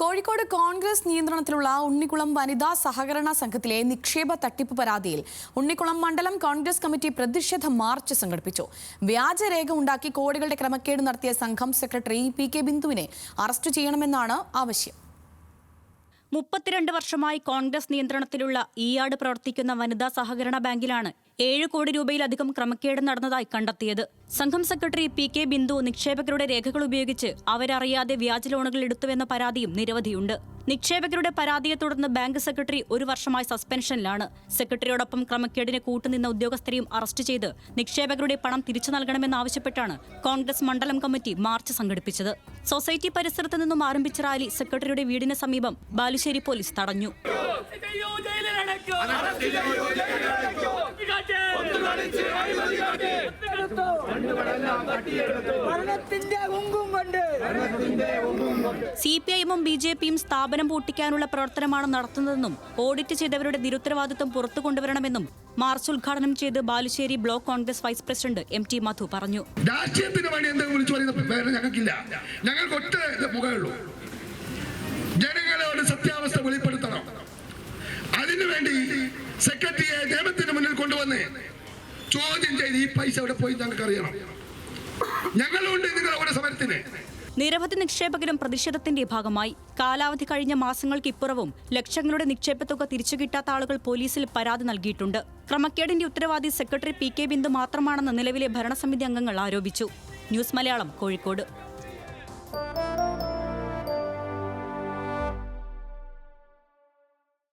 കോഴിക്കോട് കോൺഗ്രസ് നിയന്ത്രണത്തിലുള്ള ഉണ്ണിക്കുളം വനിതാ സഹകരണ സംഘത്തിലെ നിക്ഷേപ തട്ടിപ്പ് പരാതിയിൽ ഉണ്ണിക്കുളം മണ്ഡലം കോൺഗ്രസ് കമ്മിറ്റി പ്രതിഷേധ മാർച്ച് സംഘടിപ്പിച്ചു. വ്യാജരേഖ ഉണ്ടാക്കി കോടികളുടെ ക്രമക്കേട് നടത്തിയ സംഘം സെക്രട്ടറി പി കെ ബിന്ദുവിനെ അറസ്റ്റ് ചെയ്യണമെന്നാണ് ആവശ്യം. മുപ്പത്തിരണ്ട് വർഷമായി കോൺഗ്രസ് നിയന്ത്രണത്തിലുള്ള ഈയാട് പ്രവർത്തിക്കുന്ന വനിതാ സഹകരണ ബാങ്കിലാണ് ഏഴ് കോടി രൂപയിലധികം ക്രമക്കേട് നടന്നതായി കണ്ടെത്തിയത്. സംഘം സെക്രട്ടറി പി കെ ബിന്ദു നിക്ഷേപകരുടെ രേഖകൾ ഉപയോഗിച്ച് അവരറിയാതെ വ്യാജ ലോണുകൾ എടുത്തുവെന്ന പരാതിയും നിരവധിയുണ്ട്. നിക്ഷേപകരുടെ പരാതിയെ തുടർന്ന് ബാങ്ക് സെക്രട്ടറി ഒരു വർഷമായി സസ്പെൻഷനിലാണ്. സെക്രട്ടറിയോടൊപ്പം ക്രമക്കേടിന് കൂട്ടുനിന്ന ഉദ്യോഗസ്ഥരെയും അറസ്റ്റ് ചെയ്ത് നിക്ഷേപകരുടെ പണം തിരിച്ചു നൽകണമെന്നാവശ്യപ്പെട്ടാണ് കോൺഗ്രസ് മണ്ഡലം കമ്മിറ്റി മാർച്ച് സംഘടിപ്പിച്ചത്. സൊസൈറ്റി പരിസരത്ത് നിന്നും ആരംഭിച്ച റാലി സെക്രട്ടറിയുടെ വീടിന് സമീപം ബാലുശ്ശേരി പോലീസ് തടഞ്ഞു. ഭരണത്തിന്റെ ഉങ്കും കൊണ്ട് സി പി ഐഎമ്മും ബി ജെ പിയും സ്ഥാപനം പൂട്ടിക്കാനുള്ള പ്രവർത്തനമാണ് നടത്തുന്നതെന്നും ഓഡിറ്റ് ചെയ്തവരുടെ നിരുത്തരവാദിത്വം പുറത്തു കൊണ്ടുവരണമെന്നും മാർച്ച് ഉദ്ഘാടനം ചെയ്ത് Balussery block Congress vice president M T Madhu പറഞ്ഞു. രാഷ്ട്രീയത്തിന് വേണ്ടി എന്തെങ്കിലും വിളിച്ചു പറയുന്ന ഞങ്ങൾക്കില്ല. ഞങ്ങൾക്ക് ഒറ്റ മുഖമുള്ളൂ ജനങ്ങളോട് സത്യാവസ്ഥ വെളിപ്പെടുത്തണം. അതിനുവേണ്ടി സെക്രട്ടറിയെ നിയമത്തിന് മുന്നിൽ കൊണ്ടുവന്ന് ചോദ്യം ചെയ്ത് ഈ പൈസ എവിടെ പോയി ഞങ്ങൾക്ക് അറിയണം ഞങ്ങളുണ്ട് നിങ്ങളുടെ സമരത്തിന്. നിരവധി നിക്ഷേപകരും പ്രതിഷേധത്തിന്റെ ഭാഗമായി. കാലാവധി കഴിഞ്ഞ മാസങ്ങൾക്കിപ്പുറവും ലക്ഷങ്ങളുടെ നിക്ഷേപത്തുക തിരിച്ചു കിട്ടാത്ത ആളുകൾ പോലീസിൽ പരാതി നൽകിയിട്ടുണ്ട്. ക്രമക്കേടിന്റെ ഉത്തരവാദി സെക്രട്ടറി പി കെ ബിന്ദു മാത്രമാണെന്ന് നിലവിലെ ഭരണസമിതി അംഗങ്ങൾ ആരോപിച്ചു. ന്യൂസ് മലയാളം കോഴിക്കോട്.